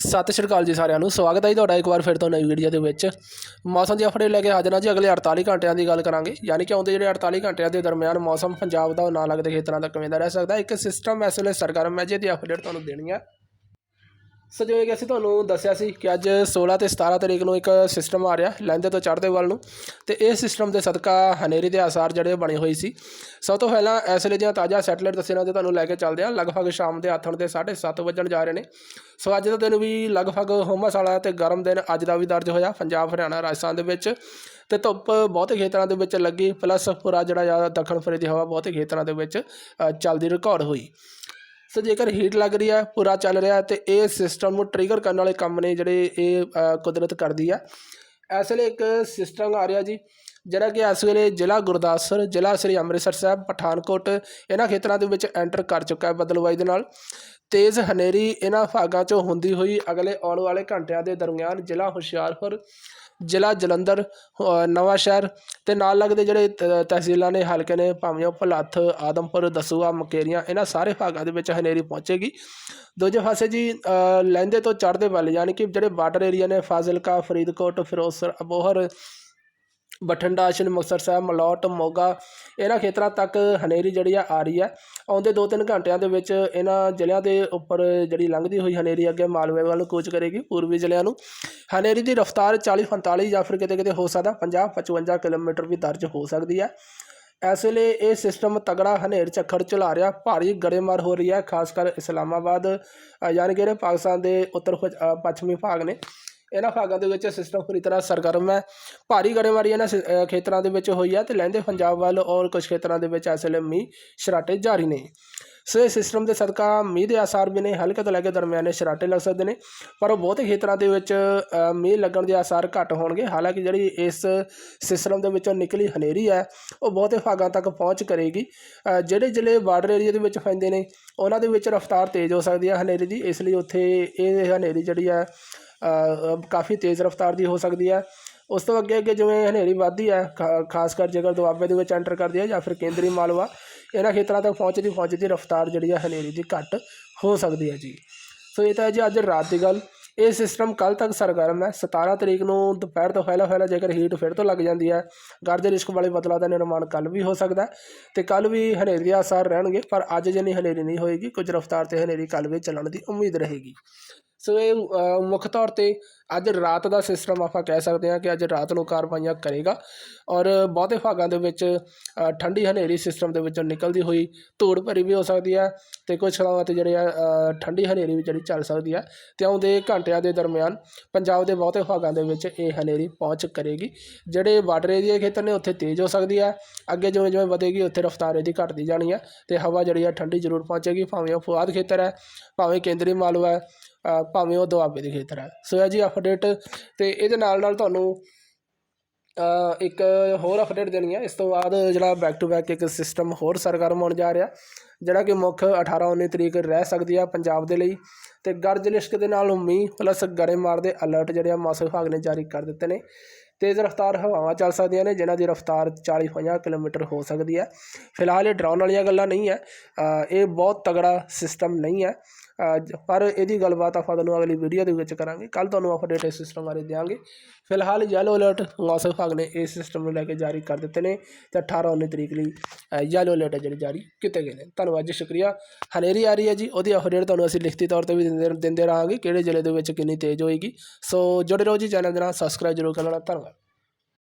ਸਤਿ ਸ਼੍ਰੀ ਅਕਾਲ ਜੀ ਸਾਰਿਆਂ ਨੂੰ, ਸਵਾਗਤ ਹੈ ਜੀ ਤੁਹਾਡਾ ਇੱਕ ਵਾਰ ਫਿਰ ਤੋਂ ਨਵੀਂ ਵੀਡੀਓ ਦੇ ਵਿੱਚ। ਮੌਸਮ ਦੀ ਅਪਡੇਟ ਲੈ ਕੇ ਹਾਜ਼ਰ ਹਾਂ ਜੀ, ਅਗਲੇ 48 ਘੰਟਿਆਂ ਦੀ ਗੱਲ ਕਰਾਂਗੇ। ਯਾਨੀ ਕਿ ਆਉਂਦੇ ਜਿਹੜੇ 48 ਘੰਟਿਆਂ ਦੇ ਦਰਮਿਆਨ ਮੌਸਮ ਪੰਜਾਬ ਦਾ ਨਾ ਲੱਗਦੇ ਖੇਤਰਾਂ ਦਾ ਕਿਵੇਂ ਦਾ ਰਹਿ ਸਕਦਾ ਇੱਕ ਸਿਸਟਮ ਇਸ ਵੇਲੇ ਸਰਗਰਮ ਹੈ, ਜਿਹਦੀ ਅਪਡੇਟ ਤੁਹਾਨੂੰ ਦੇਣੀ ਹੈ। ਸੋ ਜਿਵੇਂ ਕਿ ਅਸੀਂ ਤੁਹਾਨੂੰ ਦੱਸਿਆ ਸੀ ਕਿ ਅੱਜ 16 ਤੇ 17 ਤਰੀਕ ਨੂੰ ਇੱਕ ਸਿਸਟਮ ਆ ਰਿਹਾ ਲਹਿੰਦੇ ਤੋਂ ਚੜ੍ਹਦੇ ਵੱਲ ਨੂੰ। ਤੇ ਇਹ ਸਿਸਟਮ ਦੇ ਸਦਕਾ ਹਨੇਰੀ ਦੇ ਆਸਾਰ ਜਿਹੜੇ ਬਣੇ ਹੋਏ ਸੀ। ਸਭ ਤੋਂ ਪਹਿਲਾਂ ਇਸ ਵੇਲੇ ਦੀਆਂ ਤਾਜ਼ਾ ਸੈਟਲਾਈਟ ਤਸਵੀਰਾਂ ਤੇ ਤੁਹਾਨੂੰ ਲੈ ਕੇ ਚੱਲਦੇ ਹਾਂ। ਲਗਭਗ ਸ਼ਾਮ ਦੇ ਆਥਣ ਦੇ 7:30 ਵੱਜਣ ਜਾ ਰਹੇ ਨੇ। ਸੋ ਅੱਜ ਦਾ ਦਿਨ ਵੀ ਲਗਭਗ ਹੁਮਸ ਵਾਲਾ ਤੇ ਗਰਮ ਦਿਨ ਅੱਜ ਦਾ ਵੀ ਦਰਜ ਹੋਇਆ, ਪੰਜਾਬ, ਹਰਿਆਣਾ, ਰਾਜਸਥਾਨ ਦੇ ਵਿੱਚ। ਤੇ ਧੁੱਪ ਬਹੁਤੇ ਖੇਤਰਾਂ ਦੇ ਵਿੱਚ ਲੱਗੀ ਪਲੱਸ ਪੂਰਾ ਜਿਹੜਾ ਜ਼ਿਆਦਾ ਦੱਖਣ ਫਰੇ ਦੀ ਹਵਾ ਬਹੁਤੇ ਖੇਤਰਾਂ ਦੇ ਵਿੱਚ ਚੱਲਦੀ ਰਿਕਾਰਡ ਹੋਈ। ਸੋ ਜੇਕਰ ਹੀਟ ਲੱਗ ਰਹੀ ਹੈ ਪੂਰਾ ਚੱਲ ਰਿਹਾ ਹੈ ਤੇ ਇਹ ਸਿਸਟਮ ਨੂੰ ਟ੍ਰਿਗਰ ਕਰਨ ਵਾਲੇ ਕੰਮ ਨੇ ਜਿਹੜੇ ਇਹ ਕੁਦਰਤ ਕਰਦੀ ਹੈ ਇਸ ਵੇਲੇ ਇੱਕ ਸਿਸਟਮ ਆ ਰਿਹਾ ਜੀ, ਜਿਹੜਾ ਕਿ ਇਸ ਵੇਲੇ ਜ਼ਿਲ੍ਹਾ ਗੁਰਦਾਸਪੁਰ, ਜ਼ਿਲ੍ਹਾ ਸ੍ਰੀ ਅੰਮ੍ਰਿਤਸਰ ਸਾਹਿਬ, ਪਠਾਨਕੋਟ, ਇਹਨਾਂ ਖੇਤਰਾਂ ਦੇ ਵਿੱਚ ਐਂਟਰ ਕਰ ਚੁੱਕਾ ਹੈ ਬਦਲਵਾਈ ਦੇ ਨਾਲ। ਤੇਜ਼ ਹਨੇਰੀ ਇਹਨਾਂ ਭਾਗਾਂ 'ਚੋਂ ਹੁੰਦੀ ਹੋਈ ਅਗਲੇ ਆਉਣ ਵਾਲੇ ਘੰਟਿਆਂ ਦੇ ਦਰਮਿਆਨ ਜ਼ਿਲ੍ਹਾ ਹੁਸ਼ਿਆਰਪੁਰ ਜ਼ਿਲ੍ਹਾ ਜਲੰਧਰ ਅ, ਨਵਾਂ ਸ਼ਹਿਰ ਤੇ ਨਾਲ ਲੱਗਦੇ ਜਿਹੜੇ ਤ- ਤਹਿਸੀਲਾਂ ਨੇ ਹਲਕੇ ਨੇ ਭਾਵੇਂ ਉਹ ਭਲੱਥ ਆਦਮਪੁਰ ਦਸੂਆ ਮਕੇਰੀਆਂ ਇਹਨਾਂ ਸਾਰੇ ਭਾਗਾਂ ਦੇ ਵਿੱਚ ਹਨੇਰੀ ਪਹੁੰਚੇਗੀ। ਦੂਜੇ ਪਾਸੇ ਜੀ ਲਹਿੰਦੇ ਤੋਂ ਚੜ੍ਹਦੇ ਵੱਲ ਯਾਨੀ ਕਿ ਜਿਹੜੇ ਬਾਰਡਰ ਏਰੀਆ ਨੇ ਫਾਜ਼ਿਲਕਾ ਫਰੀਦਕੋਟ ਫਿਰੋਜ਼ਪੁਰ ਅਬੋਹਰ ਬਠਿੰਡਾ, ਸ਼੍ਰੀ ਮੁਕਤਸਰ ਸਾਹਿਬ, ਮਲੌਟ, ਮੋਗਾ, ਇਹਨਾਂ ਖੇਤਰਾਂ ਤੱਕ ਹਨੇਰੀ ਜਿਹੜੀ ਆ ਆ ਰਹੀ ਹੈ। ਆਉਂਦੇ 2-3 ਘੰਟਿਆਂ ਦੇ ਵਿੱਚ ਇਹਨਾਂ ਜ਼ਿਲ੍ਹਿਆਂ ਦੇ ਉੱਪਰ ਜਿਹੜੀ ਲੰਘਦੀ ਹੋਈ ਹਨੇਰੀ ਅੱਗੇ ਮਾਲਵੇ ਵੱਲ ਨੂੰ ਕੂਚ ਕਰੇਗੀ ਪੂਰਬੀ ਜ਼ਿਲ੍ਹਿਆਂ ਨੂੰ। ਹਨੇਰੀ ਦੀ ਰਫ਼ਤਾਰ 40-45 ਜਾਂ ਫਿਰ ਕਿਤੇ ਕਿਤੇ ਹੋ ਸਕਦਾ 50-55 ਕਿਲੋਮੀਟਰ ਵੀ ਦਰਜ ਹੋ ਸਕਦੀ ਹੈ। ਇਸ ਵੇਲੇ ਇਹ ਸਿਸਟਮ ਤਗੜਾ ਹਨੇਰ ਝੱਖੜ ਚਲਾ ਰਿਹਾ, ਭਾਰੀ ਗੜੇਮਾਰ ਹੋ ਰਹੀ ਹੈ, ਖਾਸ ਕਰ ਇਸਲਾਮਾਬਾਦ ਯਾਨੀ ਕਿ ਪਾਕਿਸਤਾਨ ਦੇ ਉੱਤਰ ਪੱਛਮੀ ਭਾਗ ਨੇ। ਇਹਨਾਂ ਭਾਗਾਂ ਦੇ ਵਿੱਚ ਸਿਸਟਮ ਪੂਰੀ ਤਰ੍ਹਾਂ ਸਰਗਰਮ ਹੈ। ਭਾਰੀ ਗੜੇਮਾਰੀ ਇਹਨਾਂ ਸ- ਖੇਤਰਾਂ ਦੇ ਵਿੱਚ ਹੋਈ ਹੈ ਤੇ ਲਹਿੰਦੇ ਪੰਜਾਬ ਵੱਲ ਔਰ ਕੁਝ ਖੇਤਰਾਂ ਦੇ ਵਿੱਚ ਇਸ ਵੇਲੇ ਮੀਂਹ ਸ਼ਰਾਟੇ ਜਾਰੀ ਨੇ। ਸੋ ਇਹ ਸਿਸਟਮ ਦੇ ਸਦਕਾ ਮੀਂਹ ਦੇ ਆਸਾਰ ਵੀ ਨੇ, ਹਲਕੇ ਤੋਂ ਲੈ ਕੇ ਦਰਮਿਆਨੇ ਸ਼ਰਾਟੇ ਲੱਗ ਸਕਦੇ ਨੇ, ਪਰ ਉਹ ਬਹੁਤੇ ਖੇਤਰਾਂ ਦੇ ਵਿੱਚ ਮੀਂਹ ਲੱਗਣ ਦੇ ਆਸਾਰ ਘੱਟ ਹੋਣਗੇ। ਹਾਲਾਂਕਿ ਜਿਹੜੀ ਇਸ ਸਿਸਟਮ ਦੇ ਵਿੱਚੋਂ ਨਿਕਲੀ ਹਨੇਰੀ ਹੈ, ਉਹ ਬਹੁਤੇ ਭਾਗਾਂ ਤੱਕ ਪਹੁੰਚ ਕਰੇਗੀ। ਜਿਹੜੇ ਜ਼ਿਲ੍ਹੇ ਬਾਰਡਰ ਏਰੀਆ ਦੇ ਵਿੱਚ ਪੈਂਦੇ ਨੇ, ਉਹਨਾਂ ਦੇ ਵਿੱਚ ਰਫ਼ਤਾਰ ਤੇਜ਼ ਹੋ ਸਕਦੀ ਹੈ ਹਨੇਰੀ ਦੀ, ਇਸ ਲਈ ਉੱਥੇ ਇਹ ਹਨੇਰੀ ਜਿਹੜੀ ਹੈ ਕਾਫੀ ਤੇਜ਼ ਰਫ਼ਤਾਰ ਦੀ ਹੋ ਸਕਦੀ ਹੈ। ਉਸ ਤੋਂ ਅੱਗੇ ਅੱਗੇ ਜਿਵੇਂ ਹਨੇਰੀ ਵੱਧਦੀ ਹੈ ਖਾ- ਖਾਸ ਕਰ ਜੇਕਰ ਦੁਆਬੇ ਦੇ ਵਿੱਚ ਐਂਟਰ ਕਰਦੀ ਹੈ ਜਾਂ ਫਿਰ ਕੇਂਦਰੀ ਮਾਲਵਾ, ਇਹਨਾਂ ਖੇਤਰਾਂ ਤੱਕ ਪਹੁੰਚਦੀ ਪਹੁੰਚਦੀ ਰਫ਼ਤਾਰ ਜਿਹੜੀ ਹੈ ਹਨੇਰੀ ਦੀ ਘੱਟ ਹੋ ਸਕਦੀ ਹੈ ਜੀ। ਸੋ ਇਹ ਤਾਂ ਹੈ ਜੀ ਅੱਜ ਰਾਤ ਦੀ ਗੱਲ। ਇਹ ਸਿਸਟਮ ਕੱਲ ਤੱਕ ਸਰਗਰਮ ਹੈ। 17 ਤਰੀਕ ਨੂੰ ਦੁਪਹਿਰ ਤੋਂ ਫੈਲਾ ਫੈਲਾ ਜੇਕਰ ਹੀਟ ਫਿਰ ਤੋਂ ਲੱਗ ਜਾਂਦੀ ਹੈ ਗਰਜ ਰਿਸਕ ਵਾਲੇ ਬਦਲਾਅ ਦਾ ਨਿਰਮਾਣ ਕੱਲ ਵੀ ਹੋ ਸਕਦਾ ਹੈ ਤੇ ਕੱਲ ਵੀ ਹਨੇਰੀ ਦੇ ਆਸਾਰ ਰਹਿਣਗੇ, ਪਰ ਅੱਜ ਜਿੰਨੀ ਹਨੇਰੀ ਨਹੀਂ ਹੋਏਗੀ, ਕੁਝ ਰਫ਼ਤਾਰ ਤੇ ਹਨੇਰੀ ਕੱਲ ਵੀ ਚੱਲਣ ਦੀ ਉਮੀਦ ਰਹੇਗੀ। ਸੋ ਇਹ ਮੁੱਖ ਤੌਰ ਤੇ ਅੱਜ ਰਾਤ ਦਾ ਸਿਸਟਮ ਆਪਾਂ ਕਹਿ ਸਕਦੇ ਹਾਂ ਕਿ ਅੱਜ ਰਾਤ ਨੂੰ ਕਾਰਵਾਈਆਂ ਕਰੇਗਾ ਔਰ ਬਹੁਤੇ ਭਾਗਾਂ ਦੇ ਵਿੱਚ ਠੰਡੀ ਹਨੇਰੀ ਸਿਸਟਮ ਦੇ ਵਿੱਚੋਂ ਨਿਕਲਦੀ ਹੋਈ ਧੂੜ ਭਰੀ ਵੀ ਹੋ ਸਕਦੀ ਹੈ ਤੇ ਕੁਝ ਥਾਵਾਂ ਤੇ ਜਿਹੜੇ ਆ ਠੰਡੀ ਹਨੇਰੀ ਵੀ ਜਿਹੜੀ ਚੱਲ ਸਕਦੀ ਹੈ ਤੇ ਆਉਂਦੇ ਘੰਟਿਆਂ ਦੇ ਦਰਮਿਆਨ ਪੰਜਾਬ ਦੇ ਬਹੁਤੇ ਭਾਗਾਂ ਦੇ ਵਿੱਚ ਇਹ ਹਨੇਰੀ ਪਹੁੰਚ ਕਰੇਗੀ, ਜਿਹੜੇ ਬਾਰਡਰ ਏਰੀਆ ਖੇਤਰ ਨੇ ਉੱਥੇ ਤੇਜ਼ ਹੋ ਸਕਦੀ ਹੈ, ਅੱਗੇ ਜਿਵੇਂ ਜਿਵੇਂ ਵਧੇਗੀ ਉੱਥੇ ਰਫ਼ਤਾਰ ਇਹਦੀ ਘਟਦੀ ਜਾਣੀ ਹੈ ਤੇ ਹਵਾ ਜਿਹੜੀ ਆ ਠੰਡੀ ਜ਼ਰੂਰ ਪਹੁੰਚੇਗੀ, ਭਾਵੇਂ ਉਹ ਫੁਆਦ ਖੇਤਰ ਹੈ, ਭਾਵੇਂ ਕੇਂਦਰੀ ਮਾਲਵਾ ਹੈ ਭਾਵੇਂ ਉਹ ਦੁਆਬੇ ਦੇ ਖੇਤਰ ਹੈ। ਸੋ ਇਹ ਜੀ ਅਪਡੇਟ ਅਤੇ ਇਹਦੇ ਨਾਲ ਨਾਲ ਤੁਹਾਨੂੰ ਇੱਕ ਹੋਰ ਅਪਡੇਟ ਦੇਣੀ ਹੈ। ਇਸ ਤੋਂ ਬਾਅਦ ਜਿਹੜਾ ਬੈਕ ਟੂ ਬੈਕ ਇੱਕ ਸਿਸਟਮ ਹੋਰ ਸਰਗਰਮ ਹੋਣ ਜਾ ਰਿਹਾ, ਜਿਹੜਾ ਕਿ ਮੁੱਖ 18 19 ਤਰੀਕ ਰਹਿ ਸਕਦੀ ਆ ਪੰਜਾਬ ਦੇ ਲਈ। ਤੇ ਗਰਜ ਲਿਸ਼ਕ ਦੇ ਨਾਲ ਮੀਂਹ ਪਲੱਸ ਗੜੇਮਾਰ ਦੇ ਅਲਰਟ ਜਿਹੜੇ ਆ ਮੌਸਮ ਵਿਭਾਗ ਨੇ ਜਾਰੀ ਕਰ ਦਿੱਤੇ ਨੇ। ਤੇਜ਼ ਰਫ਼ਤਾਰ ਹਵਾਵਾਂ ਚੱਲ ਸਕਦੀਆਂ ਨੇ, ਜਿਨ੍ਹਾਂ ਦੀ ਰਫ਼ਤਾਰ 40 50 ਕਿਲੋਮੀਟਰ ਹੋ ਸਕਦੀ ਹੈ। ਫਿਲਹਾਲ ਇਹ ਡਰਾਉਣ ਵਾਲੀਆਂ ਗੱਲਾਂ ਨਹੀਂ ਹੈ। ਇਹ ਬਹੁਤ ਤਗੜਾ ਸਿਸਟਮ ਨਹੀਂ ਹੈ। ਪਰ ਇਹਦੀ ਗੱਲਬਾਤ ਆਪਾਂ ਤੁਹਾਨੂੰ ਅਗਲੀ ਵੀਡੀਓ ਦੇ ਵਿੱਚ ਕਰਾਂਗੇ। ਕੱਲ ਤੁਹਾਨੂੰ ਅਪਡੇਟ ਇਸ ਸਿਸਟਮ ਬਾਰੇ ਦਿਆਂਗੇ। ਫਿਲਹਾਲ ਯੈਲੋ ਅਲਰਟ ਮੌਸਮ ਵਿਭਾਗ ਨੇ ਇਸ ਸਿਸਟਮ ਨੂੰ ਲੈ ਕੇ ਜਾਰੀ ਕਰ ਦਿੱਤੇ ਨੇ। ਤੇ 18 19 ਤਰੀਕ ਲਈ ਯੈਲੋ ਅਲਰਟ ਜਿਹੜੇ ਜਾਰੀ ਕੀਤੇ ਗਏ ਨੇ। ਧੰਨਵਾਦ ਜੀ, ਸ਼ੁਕਰੀਆ। ਹਨੇਰੀ ਆ ਰਹੀ ਹੈ ਜੀ। ਉਹਦੀ ਅਪਡੇਟ ਤੁਹਾਨੂੰ ਅਸੀਂ ਲਿਖਤੀ ਤੌਰ ਤੇ ਵੀ ਦਿੰਦੇ ਦਿੰਦੇ ਰਹਾਂਗੇ। ਕਿਹੜੇ ਜ਼ਿਲ੍ਹੇ ਦੇ ਵਿੱਚ ਕਿੰਨੀ ਤੇਜ਼ ਹੋਏਗੀ। ਸੋ ਜੁੜੇ ਰਹੋ ਜੀ, ਚੈਨਲ ਦੇ ਨਾਲ। ਸਬਸਕ੍ਰਾਈਬ ਜ਼ਰੂਰ ਕਰ ਲੈਣਾ ਧੰਨਵਾਦ।